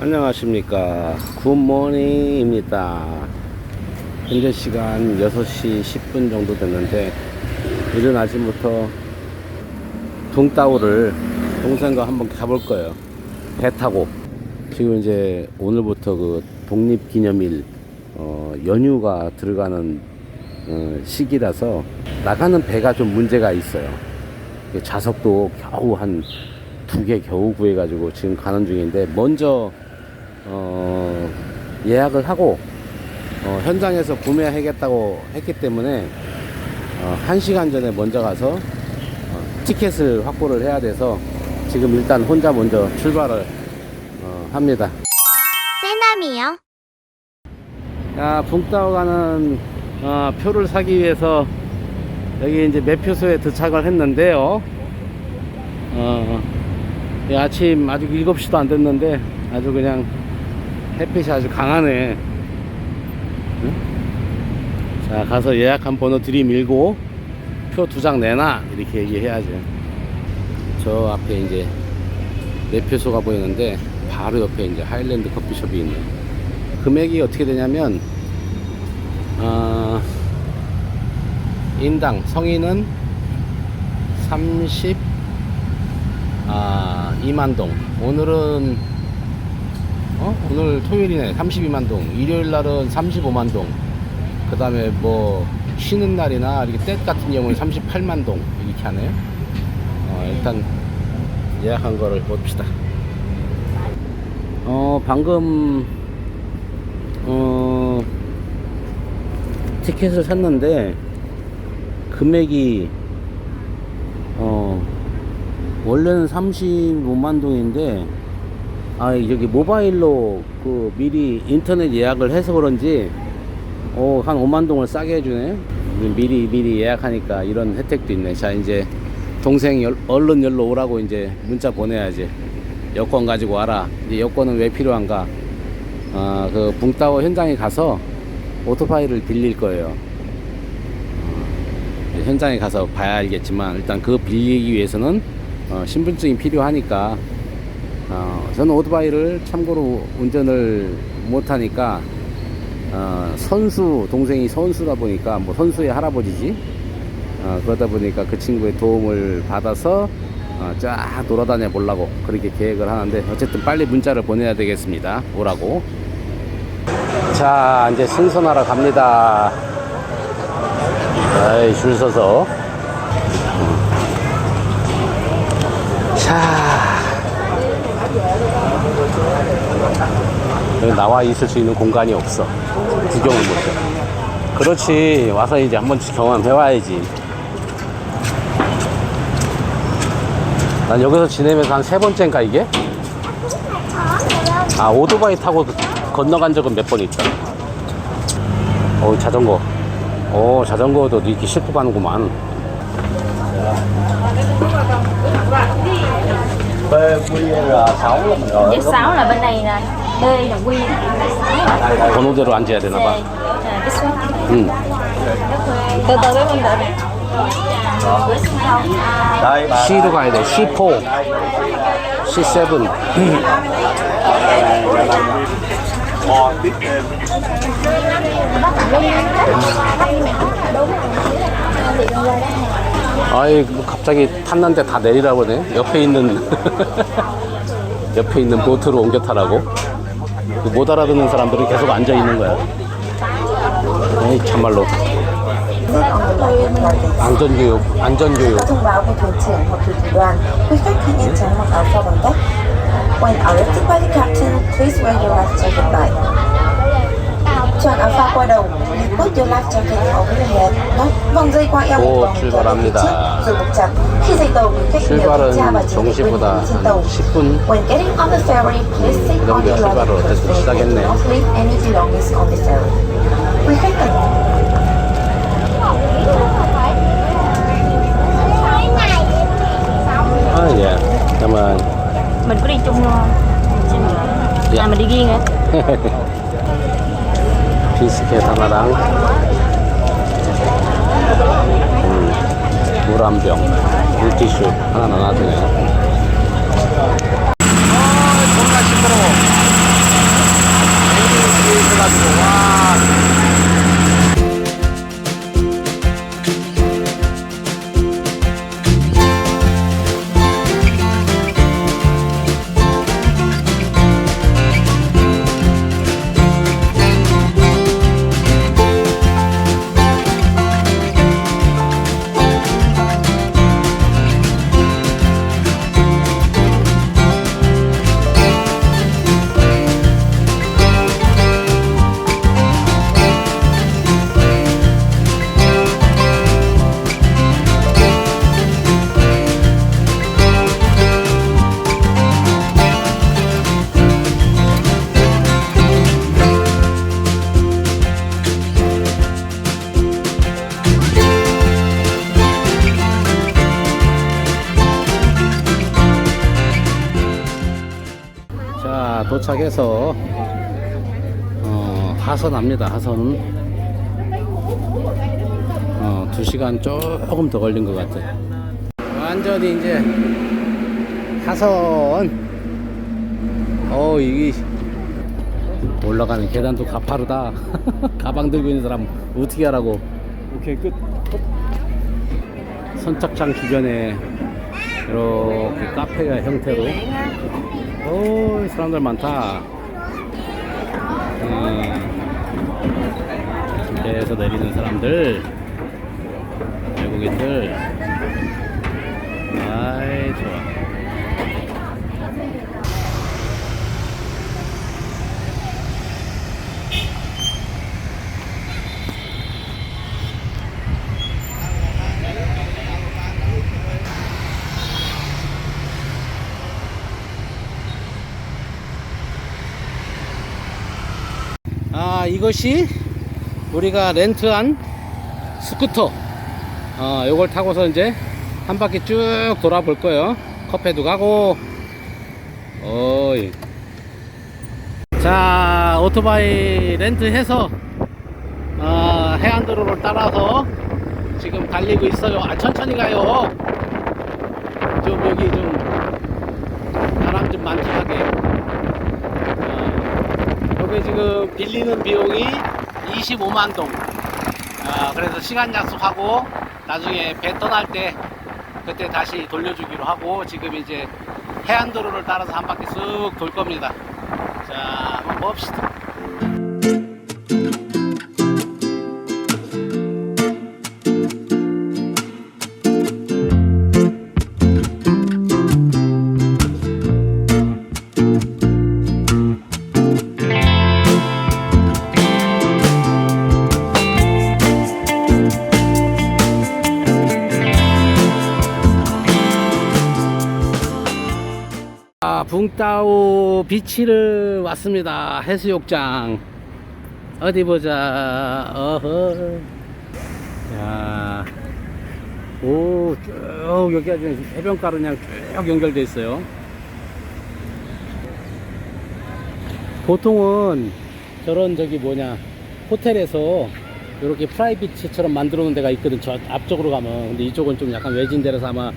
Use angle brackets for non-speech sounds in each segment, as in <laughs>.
안녕하십니까. 굿모닝입니다. 현재 시간 6시 10분 정도 됐는데 이른 아침부터 붕따오를 동생과 한번 가볼 거예요. 배 타고. 지금 이제 오늘부터 그 독립기념일 어, 연휴가 들어가는 어, 시기라서 나가는 배가 좀 문제가 있어요. 좌석도 겨우 한 두 개 겨우 구해가지고 지금 가는 중인데 먼저 어, 예약을 하고 어, 현장에서 구매하겠다고 했기 때문에 어, 한 시간 전에 먼저 가서 어, 티켓을 확보를 해야 돼서 지금 일단 혼자 먼저 출발을 어, 합니다. 세남이요. 야, 붕따오 가는 어, 표를 사기 위해서 여기 이제 매표소에 도착을 했는데요. 어, 이 아침 아직 7시도 안 됐는데 아주 그냥 햇빛이 아주 강하네. 응? 자, 가서 예약한 번호 들이밀고 표 두 장 내놔 이렇게 얘기해야죠. 저 앞에 이제 매표소가 보이는데 바로 옆에 이제 하일랜드 커피숍이 있네. 금액이 어떻게 되냐면 어, 인당 성인은 30 아, 2만 동. 오늘은 어? 오늘 토요일이네. 32만 동. 일요일 날은 35만 동. 그 다음에 뭐 쉬는 날이나 이렇게 때 같은 경우에 38만 동 이렇게 하네요. 어, 일단 예약한 거를 봅시다. 어, 방금 어, 티켓을 샀는데 금액이 어, 원래는 35만 동인데 아 여기 모바일로 그 미리 인터넷 예약을 해서 그런지 어, 한 5만 동을 싸게 해주네. 미리 미리 예약하니까 이런 혜택도 있네. 자 이제 동생 열, 얼른 열로 오라고 이제 문자 보내야지. 여권 가지고 와라. 이제 여권은 왜 필요한가? 아, 그 붕따오 현장에 가서 오토바이를 빌릴 거예요. 어, 현장에 가서 봐야 알겠지만 일단 그거 빌리기 위해서는 어, 신분증이 필요하니까 어, 저는 오토바이를 참고로 운전을 못하니까 어, 선수 동생이 선수다 보니까 뭐 선수의 할아버지지. 어, 그러다 보니까 그 친구의 도움을 받아서 어, 쫙 돌아다녀 보려고 그렇게 계획을 하는데 어쨌든 빨리 문자를 보내야 되겠습니다. 오라고. 자 이제 승선하러 갑니다. 아이 줄 서서. 자 여기 나와 있을 수 있는 공간이 없어. 구경을 못해. 그렇지. 와서 이제 한 번씩 경험해 와야지. 난 여기서 지내면서 한 세 번째인가 이게? 아 오토바이 타고 건너간 적은 몇 번 있다. 어 자전거. 어 자전거도 이렇게 싣고 가는구만. Dép 6 là bên này nè Là Quy 번호대로 앉아야 되나 봐. cái số 응. Không à, C로 가야 돼. C4 C7 아이 뭐 갑자기 탔는데 다 내리라고 그러네. 옆에 있는 <laughs> 옆에 있는 보트로 옮겨 타라고 그 못 알아듣는 사람들은 계속 앉아 있는 거야 에이 참말로 안전교육 안전교육. 전 아빠 과도 리포트 연락적인 어울리에 멍저이과 고 출발합니다. 출발은 정시보다 10분 정도 출발을 어떻게 시작했네요. 아, 예. 잠깐만. mình có đi chung không? Yeah. À mình đi riêng hả? 비스켓 하나랑 음, 물한 병, 물티슈 하나 나눠주네요. 아, 존나 시끄러워. 아, 와. 도착해서 어, 하선합니다 하선. 어, 2시간 조금 더 걸린 것 같아 완전히 이제 하선. 어 이게 올라가는 계단도 가파르다. <laughs> 가방 들고 있는 사람 어떻게 하라고. 오케이 끝. 선착장 주변에 이렇게 카페가 형태로 오 사람들 많다. 음, 침대에서 내리는 사람들. 외국인들. 아이 좋아 아 이것이 우리가 렌트한 스쿠터. 어 요걸 타고서 이제 한 바퀴 쭉 돌아볼 거예요. 커피도 가고. 어이. 자 오토바이 렌트해서 어, 해안도로를 따라서 지금 달리고 있어요. 아 천천히 가요. 좀 여기 좀 바람 좀 어, 여기 지금 빌리는 비용이 25만 동. 아, 그래서 시간 약속하고 나중에 배 떠날 때 그때 다시 돌려주기로 하고 지금 이제 해안도로를 따라서 한 바퀴 쑥돌 겁니다. 자, 한번 봅시다. 아, 붕따오 비치를 왔습니다. 해수욕장. 어디 보자. 어허. 야. 오, 쭉 여기 아주 해변가로 그냥 쭉 연결돼 있어요. 보통은 저런 저기 뭐냐 호텔에서 이렇게 프라이빗처럼 만들어 놓은 데가 있거든 저 앞쪽으로 가면 근데 이쪽은 좀 약간 외진 데라서 아마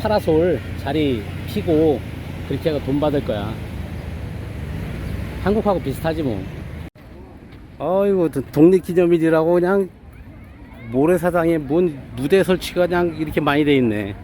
파라솔 자리 피고 그렇게 하고 돈 받을 거야. 한국하고 비슷하지 뭐. 어이구 독립기념일이라고 그냥 모래사장에 뭔 무대 설치가 그냥 이렇게 많이 돼 있네.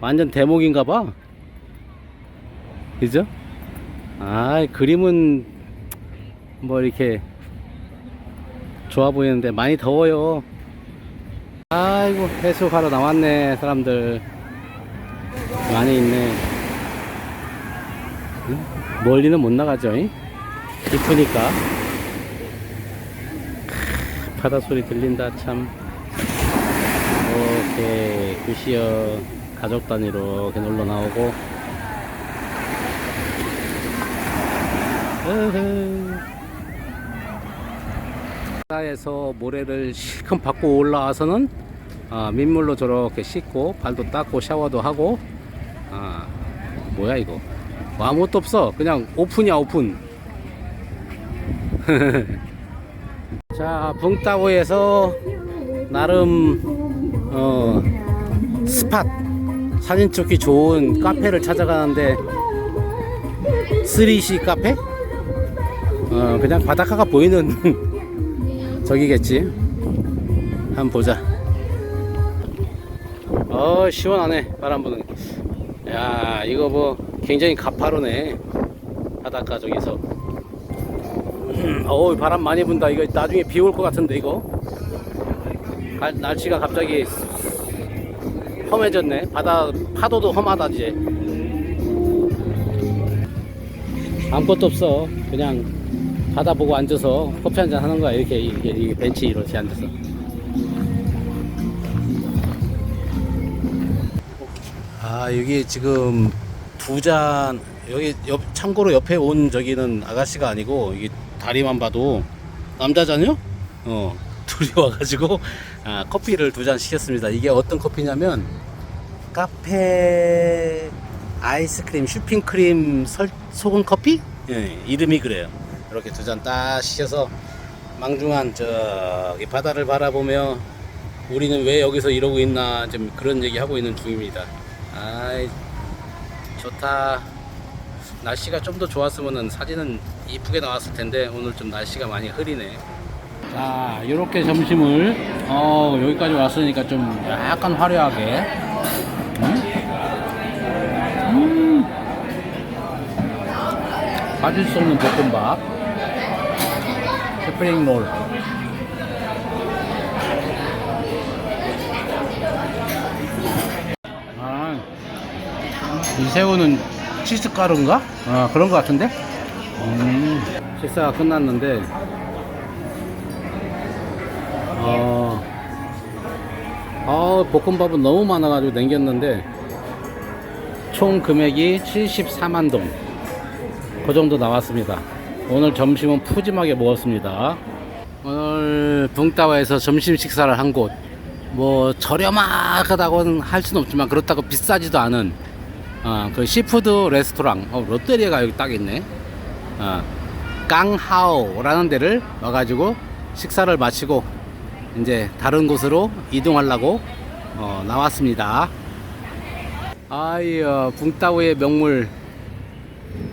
완전 대목인가 봐. 그죠? 아 그림은 뭐 이렇게 좋아 보이는데 많이 더워요. 아이고 해수하러 나왔네 사람들. 많이 있네. 응? 멀리는 못 나가죠 크, 바다 소리 들린다 참. 오케이. 굿이요 가족 단위로 이렇게 놀러 나오고. 바다에서 모래를 실컷 받고 올라와서는 아, 민물로 저렇게 씻고 발도 닦고 샤워도 하고. 아 뭐야 이거 뭐 아무것도 없어 그냥 오픈이야 오픈 <laughs> 자 붕따오에서 나름 어 스팟 사진 찍기 좋은 카페를 찾아가는데 3C 카페? 어, 그냥 바닷가가 보이는 <laughs> 저기겠지. 한번 보자. 어, 시원하네. 바람 부는. 야, 이거 뭐 굉장히 가파르네. 바닷가. 음, 어우, 바람 많이 분다. 이거 나중에 비 올 것 같은데, 이거. 가- 날씨가 갑자기 험해졌네. 바다, 파도도 험하다, 이제. 아무것도 없어. 그냥 바다 보고 앉아서 커피 한잔 하는 거야. 이렇게, 이렇게 벤치 이렇게 앉아서. 아, 여기 지금 두 잔, 여기 옆, 참고로 옆에 온 저기는 아가씨가 아니고, 여기 다리만 봐도 남자잖요? 어, 둘이 와가지고, 아, 커피를 두 잔 시켰습니다. 이게 어떤 커피냐면, 카페 아이스크림, 슈핑크림 설, 소금 커피? 예, 이름이 그래요. 이렇게 두 잔 딱 시켜서 망중한 저기 바다를 바라보며 우리는 왜 여기서 이러고 있나 좀 그런 얘기 하고 있는 중입니다. 아이 좋다. 날씨가 좀 더 좋았으면 사진은 이쁘게 나왔을 텐데 오늘 좀 날씨가 많이 흐리네. 자, 이렇게 점심을 어, 여기까지 왔으니까 좀 약간 화려하게. 음? 음. 빠질 수 없는 볶음밥. 스프링 롤. 이 새우는 치즈 가루인가? 아, 그런 것 같은데? 음, 식사가 끝났는데, 어, 아, 볶음밥은 너무 많아가지고 남겼는데, 총 금액이 74만 동. 그 정도 나왔습니다. 오늘 점심은 푸짐하게 먹었습니다. 오늘 붕따와에서 점심 식사를 한 곳. 뭐 저렴하다고는 할 수는 없지만 그렇다고 비싸지도 않은 어, 그 시푸드 레스토랑 어, 롯데리아가 여기 딱 있네. 어, 깡하오라는 데를 와가지고 식사를 마치고 이제 다른 곳으로 이동하려고 어, 나왔습니다. 아이야 붕따오의 명물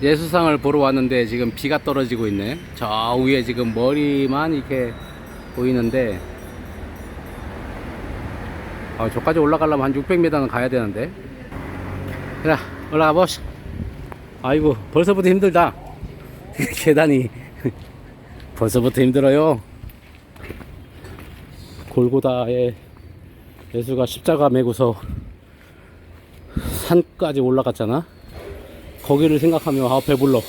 예수상을 보러 왔는데 지금 비가 떨어지고 있네. 저 위에 지금 머리만 이렇게 보이는데 아, 저까지 올라가려면 한 600m는 가야 되는데. 자, 올라가 보시. 아이고, 벌써부터 힘들다. <laughs> 계단이. <laughs> 벌써부터 힘들어요. 골고다에 예수가 십자가 메고서 산까지 올라갔잖아. 거기를 생각하며 아 배불러.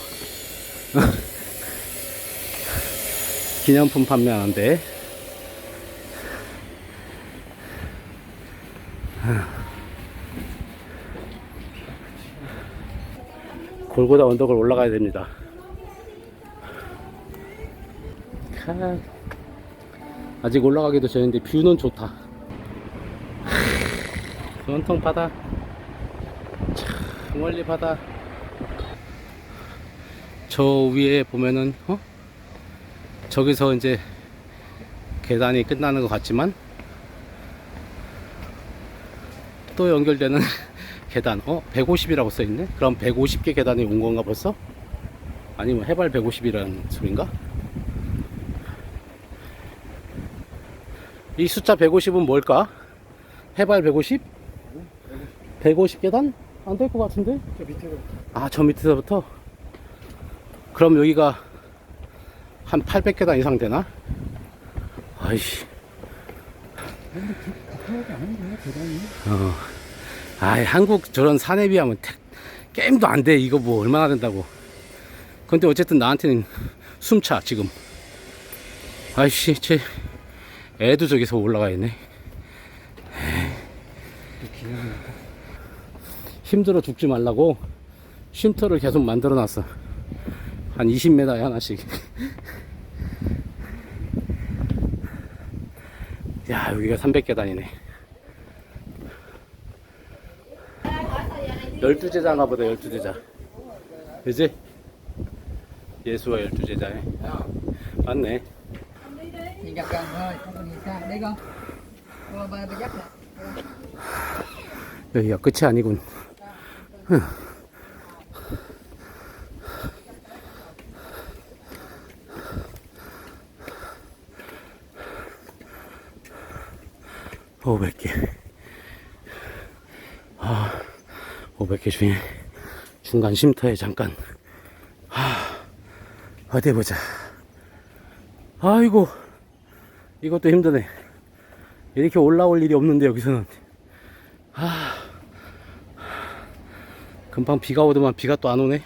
<laughs> 기념품 판매 하는데. 골고다 언덕을 올라가야 됩니다. 캬. 아직 올라가기도 전인데 뷰는 좋다. 온통 바다. 참 멀리 바다. 저 위에 보면은 어? 저기서 이제 계단이 끝나는 것 같지만 또 연결되는 <laughs> 계단 어 150이라고 써있네? 그럼 150개 계단이 온 건가 벌써? 아니면 해발 150이라는 소린가? 이 숫자 150은 뭘까? 해발 150 150 계단? 안 될 것 같은데? 아저 밑에서부터? 그럼 여기가 한 800계단 이상 되나? 아이씨. 어. 아이, 한국 저런 산에 비하면 태- 게임도 안 돼. 이거 뭐 얼마나 된다고. 근데 어쨌든 나한테는 숨차, 지금. 아이씨, 쟤 애도 저기서 올라가 있네. 힘들어 죽지 말라고 쉼터를 계속 만들어 놨어. 한 20m에 하나씩. 야, 여기가 300계단이네. 열두 제자인가 보다 열두 제자 그지? 예수와 열두 제자네 맞네 Nhìn gặp gần thôi, không cần nhìn xa. Đây con. Cô ba ba dắt lại. 여기가 끝이 아니군 흥. 오백 개 아, 500개 중에 중간 쉼터에 잠깐 아, 어디 보자 아이고 이것도 힘드네 이렇게 올라올 일이 없는데 여기서는 아, 금방 비가 오더만 비가 또 안 오네.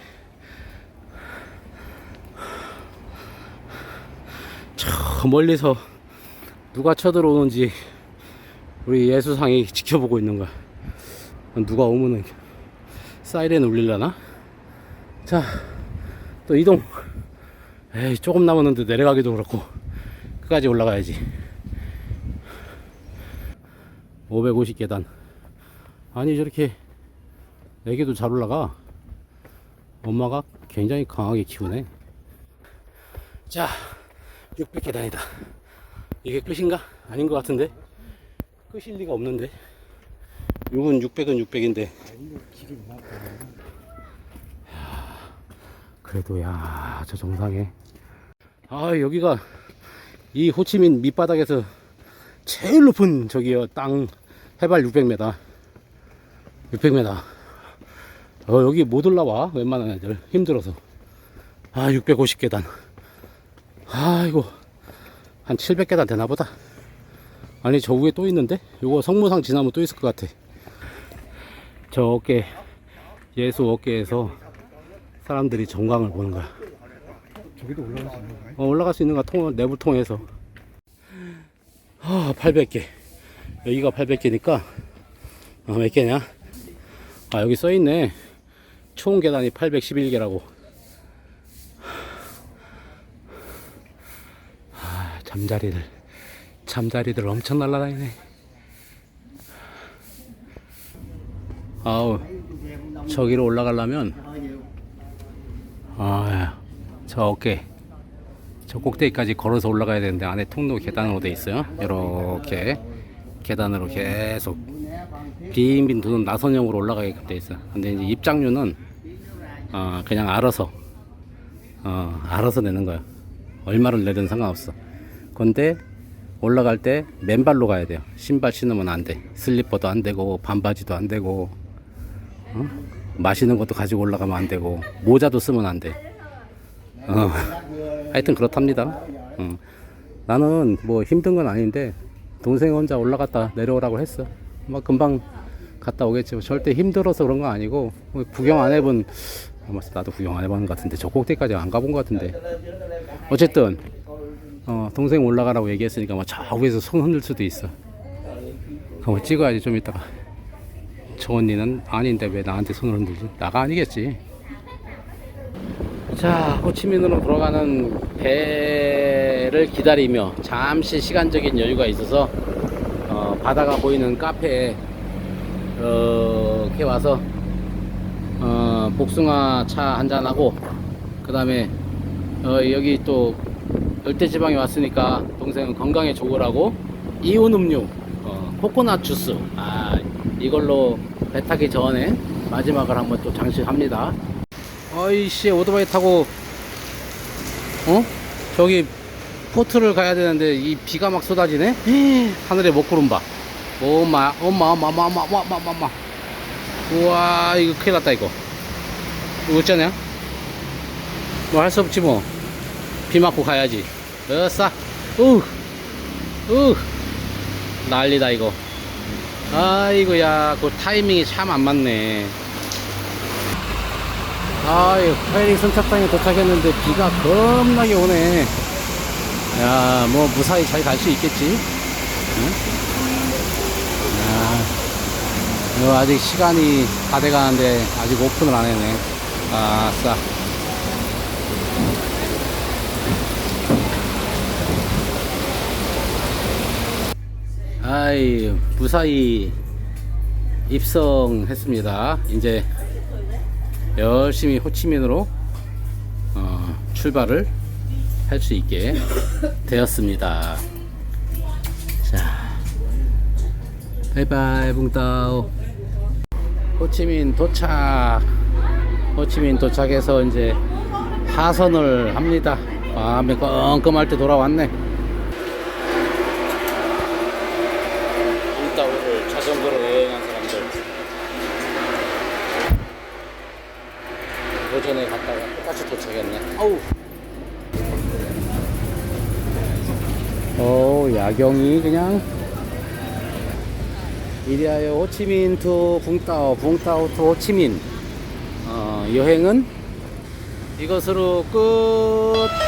저 멀리서 누가 쳐들어오는지 우리 예수상이 지켜보고 있는 거야. 누가 오면은 사이렌 울릴라나? 자, 또 이동. 에이, 조금 남았는데 내려가기도 그렇고 끝까지 올라가야지. 550 계단. 아니 저렇게 애기도 잘 올라가 엄마가 굉장히 강하게 키우네. 자, 600 계단이다. 이게 끝인가? 아닌 것 같은데? 끝일 리가 없는데? 6은 600은 600인데. 그래도 야, 저 정상에. 아, 여기가 이 호치민 밑바닥에서 제일 높은 저기요, 땅 해발 600m. 600m. 어, 여기 못 올라와. 웬만한 애들. 힘들어서. 아, 650계단. 아이고. 한 700계단 되나 보다. 아니, 저 위에 또 있는데? 요거 성무상 지나면 또 있을 것 같아. 저 어깨, 예수 어깨에서 사람들이 정강을 보는 거야. 저기도 올라갈 수 있는 거예요? 어, 올라갈 수 있는 거 통, 내부 통해서. 아, 800개. 여기가 800개니까, 어, 몇 개냐? 아, 여기 써있네. 총 계단이 811개라고. 아, 잠자리들. 잠자리들 엄청 날아다니네. 아우, 저기로 올라가려면, 아, 저 어깨. 저 꼭대기까지 걸어서 올라가야 되는데 안에 통로 계단으로 돼 있어요. 이렇게 계단으로 계속 빈빈 도는 나선형으로 올라가게끔 돼 있어. 근데 이제 입장료는 어, 그냥 알아서 어, 알아서 내는 거야. 얼마를 내든 상관없어. 근데 올라갈 때 맨발로 가야 돼요. 신발 신으면 안 돼. 슬리퍼도 안 되고 반바지도 안 되고 어? 마시는 것도 가지고 올라가면 안 되고 모자도 쓰면 안 돼. 어. 하여튼 그렇답니다. 어. 나는 뭐 힘든 건 아닌데 동생 혼자 올라갔다 내려오라고 했어. 막 금방 갔다 오겠지. 뭐 절대 힘들어서 그런 거 아니고 뭐 구경 안 해본 아마 나도 구경 안 해본 것 같은데 저 꼭대기까지 안 가본 것 같은데 어쨌든 어, 동생 올라가라고 얘기했으니까 막저 위에서 손 흔들 수도 있어. 그거 찍어야지 좀 이따가. 저 언니는 아닌데 왜 나한테 손을 흔들지? 나가 아니겠지. 자, 호치민으로 돌아가는 배를 기다리며 잠시 시간적인 여유가 있어서 어, 바다가 보이는 카페에 이렇게 와서 어, 복숭아 차 한잔하고 그 다음에 어, 여기 또 열대지방에 왔으니까 동생은 건강에 좋으라고 이온 음료 어, 코코넛 주스 아, 이걸로 배 타기 전에 마지막을 한번 또 장식합니다. 아이씨 오토바이 타고 어? 저기 포트를 가야 되는데 이 비가 막 쏟아지네? 하늘에 먹구름 봐. 뭐, 엄마 엄마 엄마 엄마 엄마 엄마 엄마 우와 이거 큰일 났다 이거. 이거 어쩌냐? 뭐 할 수 없지 뭐 비 맞고 가야지. 으싸. 우우 난리다 이거. 아이고야 그 타이밍이 참 안 맞네 아유, 카이링 선착장에 도착했는데 비가 겁나게 오네. 야, 뭐 무사히 잘 갈 수 있겠지? 응? 야, 아직 시간이 다 돼가는데 아직 오픈을 안 했네. 아싸. 아이, 무사히 입성했습니다. 이제 열심히 호치민으로 어, 출발을 할 수 있게 되었습니다. 자, 바이바이 붕따오. 호치민 도착. 호치민 도착해서 이제 하선을 합니다. 밤에 껌껌할 때 돌아왔네. 붕따오를 자전거로 여행한 사람들. 오전에 갔다가 똑같이 도착했네. 아우. 어, 야경이 그냥 이리하여 호치민 투 붕따오, 붕따오 투 호치민. 어, 여행은 이것으로 끝.